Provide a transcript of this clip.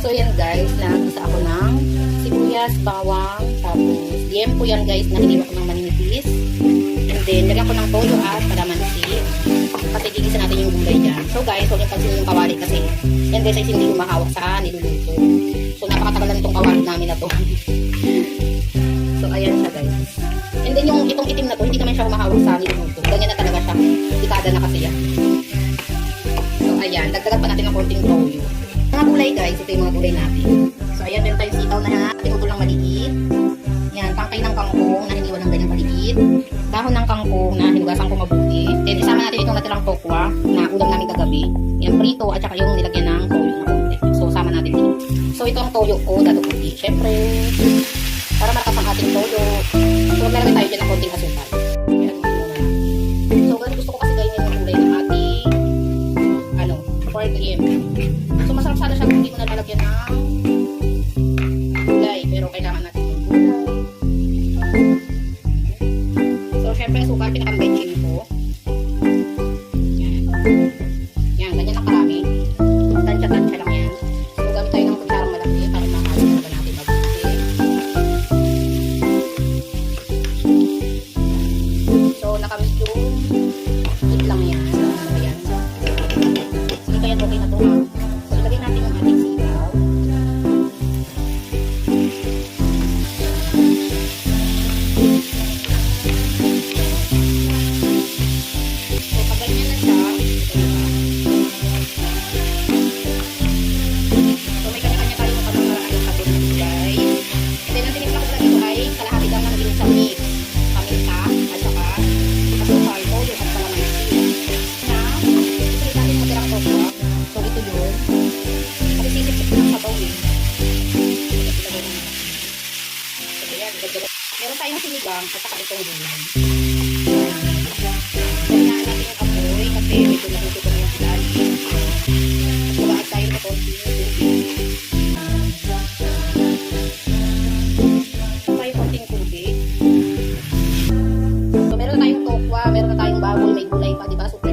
So yan guys, nagisa ako ng sibuyas, bawang, tapos DM po yan guys, nahiliwa ko ng maninipis. And then, lagyan ko ng toyo at kalamansi. Kasi gigisa natin yung gulay dyan. So guys, huwag yung pansinin yung kawali kasi yan guys ay hindi humahawak sa niluluto. So napakatagal lang itong kawali namin na to. so ayan siya guys. And then yung itong itim na to, hindi naman siya humahawak sa niluluto. Ganyan na talaga siya. Dekada na kasi yan. Ayan, dagdagan pa natin ng konting toyo. Mga gulay guys, ito yung mga gulay natin. So ayan, meron tayong sitaw na tinuto lang maliit. Yan, tangkay ng kangkong na hiniwan ng ganyan maliit. Dahon ng kangkong na hinugasan ko mabuti. Then isama natin itong natirang tokwa na ulam namin kagabi. Yan, prito at saka yung nilagyan ng toyo na konti. So sama natin dito. So ito ang toyo ko, dadukuti. Siyempre, para malakas ang ating toyo. So meron tayo dyan ng konting asukal. 4M. So, masarap sana siya kung hindi mo nalalagyan ng gulay. Pero, kailangan natin yung gulay. So, syempre, sugar, pinakambenching ko. Yan. Yan, ganyan ang karami. Tansya-tansya lang yan. So, gamit tayo ng Meron tayong sinigang at saka itong gulay. Kailangan natin yung apoy kasi medyo natututo na yung. At magaan tayo ng konti tayo konting tubig. So, meron na tayong tokwa, meron na tayong baboy, may gulay pa, di ba? Super